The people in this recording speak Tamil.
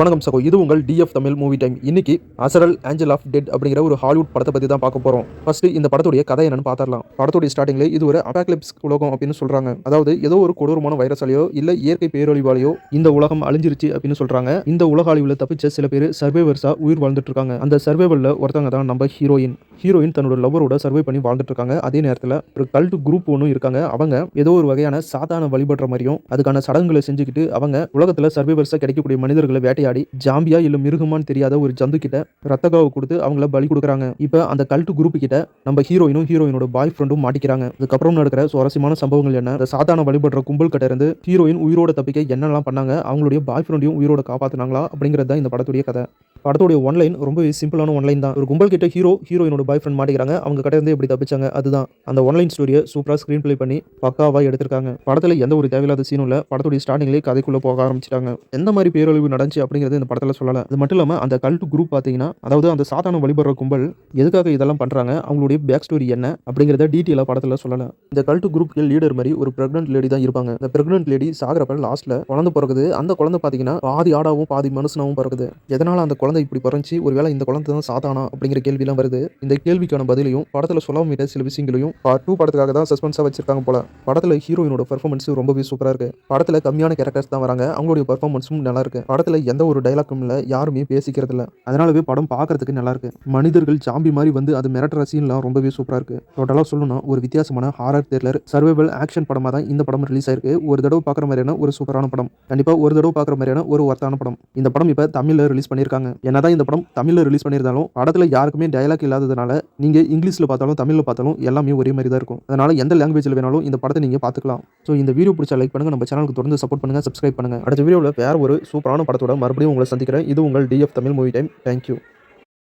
வணக்கம் சகோ இது உங்கள் டிஎஃப் தமிழ் மூவி டைம் இன்னைக்கு அசரல் ஏஞ்சல் ஆஃப் டெட் அப்படிங்கிற ஒரு ஹாலிவுட் படத்தை பற்றி தான் பார்க்க போகிறோம் ஃபர்ஸ்ட் இந்த படத்துடைய கதை என்னன்னு பார்த்தரலாம் படத்துடைய ஸ்டார்டிங்ல இது ஒரு அபாக்லிப்ஸ் உலகம் அப்படின்னு சொல்றாங்க. அதாவது ஏதோ ஒரு கொடூரமான வைரஸாலேயோ இல்ல இயற்கை பேரழிவாலேயோ இந்த உலகம் அழிஞ்சிருச்சு அப்படின்னு சொல்றாங்க. இந்த உலக அழிவுல தப்பிச்ச சில பேர் சர்வைவர்ஸா உயிர் வாழ்ந்துட்டு இருக்காங்க அந்த சர்வேவல்ல ஒருத்தவங்க தான் நம்ம ஹீரோயின் ஹீரோயின் தன்னோட லவ்வரோட சர்வை பண்ணி வாழ்ந்துட்டு இருக்காங்க அதே நேரத்தில் ஒரு கல்ட் குரூப் ஒன்றும் இருக்காங்க. அவங்க ஏதோ ஒரு வகையான சாதாரண வழிபடுற மாதிரியும் அதுக்கான சடங்குகளை செஞ்சுக்கிட்டு அவங்க உலகத்துல சர்வைவர்ஸா கிடைக்கக்கூடிய மனிதர்களை வேட்டையாடி ஜாம்பியா இல்ல மிருகமான்னு தெரியாத ஒரு ஜந்து கிட்ட ரத்தகாவை கொடுத்து அவங்கள பலி கொடுக்குறாங்க. இப்போ அந்த கல்ட்டு குரூப் கிட்ட நம்ம ஹீரோயினும் ஹீரோயினோட பாய் ஃப்ரெண்டும் மாட்டிக்கிறாங்க. அதுக்கப்புறம் நடக்கிற சுவாரஸ்யமான சம்பவங்கள் என்ன? சாதாரண வழிபடுற கும்பல் கிட்ட இருந்து ஹீரோயின் உயிரோட தப்பிக்க என்னெல்லாம் பண்ணாங்க? அவங்களுடைய பாய் ஃப்ரெண்டையும் உயிரோட காப்பாத்தினாங்களா? அப்படிங்கிறது தான் இந்த படத்துடைய கதை. படத்துடைய ஒன்லைன் ரொம்பவே சிம்பிளான ஒன்லைன் தான். ஒரு கும்பல் கிட்ட ஹீரோ ஹீரோயினோட பாய் ஃப்ரெண்ட் மாட்டிக்கிறாங்க. அவங்க கிட்ட இருந்து எப்படி தப்பிச்சாங்க. அதுதான். அந்த ஒன்லைன் ஸ்டோரியை சூப்பராக ஸ்க்ரீன் ப்ளே பண்ணி பக்காவாக எடுத்திருக்காங்க. படத்தில் எந்த ஒரு தேவையில்லாத சீனும் இல்லை. படத்துடைய ஸ்டார்டிங்லேயே கதைக்குள்ளே போக ஆரம்பிச்சிட்டாங்க. எந்த மாதிரி பேரழிவு நடந்துச்சு அப்படிங்கிறது இந்த படத்தில் சொல்லலை. அது மட்டும் இல்லாமல் அந்த கல்ட் குரூப் பார்த்தீங்கன்னா அதாவது அந்த சாதாரண வழிபடுற கும்பல் எதுக்காக இதெல்லாம் பண்ணுறாங்க அவங்களுடைய பேக் ஸ்டோரி என்ன? அப்படிங்கிறத டீட்டெயிலாக படத்தில் சொல்லலை. இந்த கல்ட் குரூப்க்கு லீடர் மாதிரி ஒரு ப்ரெக்னென்ட் லேடி தான் இருப்பாங்க. இந்த ப்ரெக்னென்ட் லேடி சாகிறப்ப லாஸ்ட்டில் குழந்தை பிறகுது அந்த குழந்தை பார்த்தீங்கன்னா பாதி ஆடாவும் பாதி மனுஷனாவும் பிறகுது எதனால் அந்த குழந்தை இப்படி பிறந்துச்சு ஒருவேளை இந்த குழந்தை தான் சாதானா அப்படிங்கிற கேள்விலாம் வருது. இந்த கேள்விக்கான பதிலையும் படத்தில் சொல்லாம விட்ட சில விஷயங்களையும் பார்ட் டூ படத்துக்காக தான் சஸ்பென்ஸாக வச்சிருக்காங்க போல. படத்தில் ஹீரோயினோட பெர்ஃபார்மன்ஸ் ரொம்பவே சூப்பராக இருக்கு. படத்தில் கம்மியான கேரக்டர்ஸ் தான் வராங்க. அவங்களுடைய பெர்ஃபார்மன்ஸும் நல்லா இருக்கு. படத்தில் எந்த ஒரு டைலாக்கும் இல்லை யாருமே பேசிக்கிறது இல்லை. அதனாலவே படம் பார்க்கறதுக்கு நல்லா இருக்கு. மனிதர்கள் ஜாம்பி மாதிரி வந்து அது மிரட்டுற சீன்லாம் ரொம்பவே சூப்பராக இருக்கு. டோட்டலாக சொல்லணும்னா ஒரு வித்தியாசமான ஹாரர் த்ரில்லர் சர்வைவல் ஆக்ஷன் படமாக தான் இந்த படம் ரிலீஸ் ஆயிருக்கு. ஒரு தடவை பார்க்குற மாதிரியான ஒரு சூப்பரான படம். கண்டிப்பாக ஒரு தடவை பார்க்குற மாதிரியான ஒரு ஒர்த்தான படம். இந்த படம் இப்போ தமிழில் ரிலீஸ் பண்ணியிருக்காங்க என்னதான் இந்த படம் தமிழில் ரிலீஸ் பண்ணியிருந்தாலும் படத்தில் யாருக்குமே டயலாக் இல்லாததுனால நீங்கள் இங்கிலீஷில் பார்த்தாலும் தமிழில் பார்த்தாலும் எல்லாமே ஒரே மாதிரி தான் இருக்கும். அதனால் எந்த லாங்குவேஜில் வேணாலும் இந்த படத்தை நீங்கள் பார்த்துக்கலாம். ஸோ இந்த வீடியோ பிடிச்சா லைக் பண்ணுங்க நம்ம சேனலுக்கு தொடர்ந்து சப்போர்ட் பண்ணுங்கள் சப்ஸ்கிரைப் பண்ணுங்க. அடுத்த வீடியோவில் வேற ஒரு சூப்பரான படத்தோட மறுபடியும் உங்களை சந்திக்கிறேன். இது உங்கள் TF Tamil movie time thank you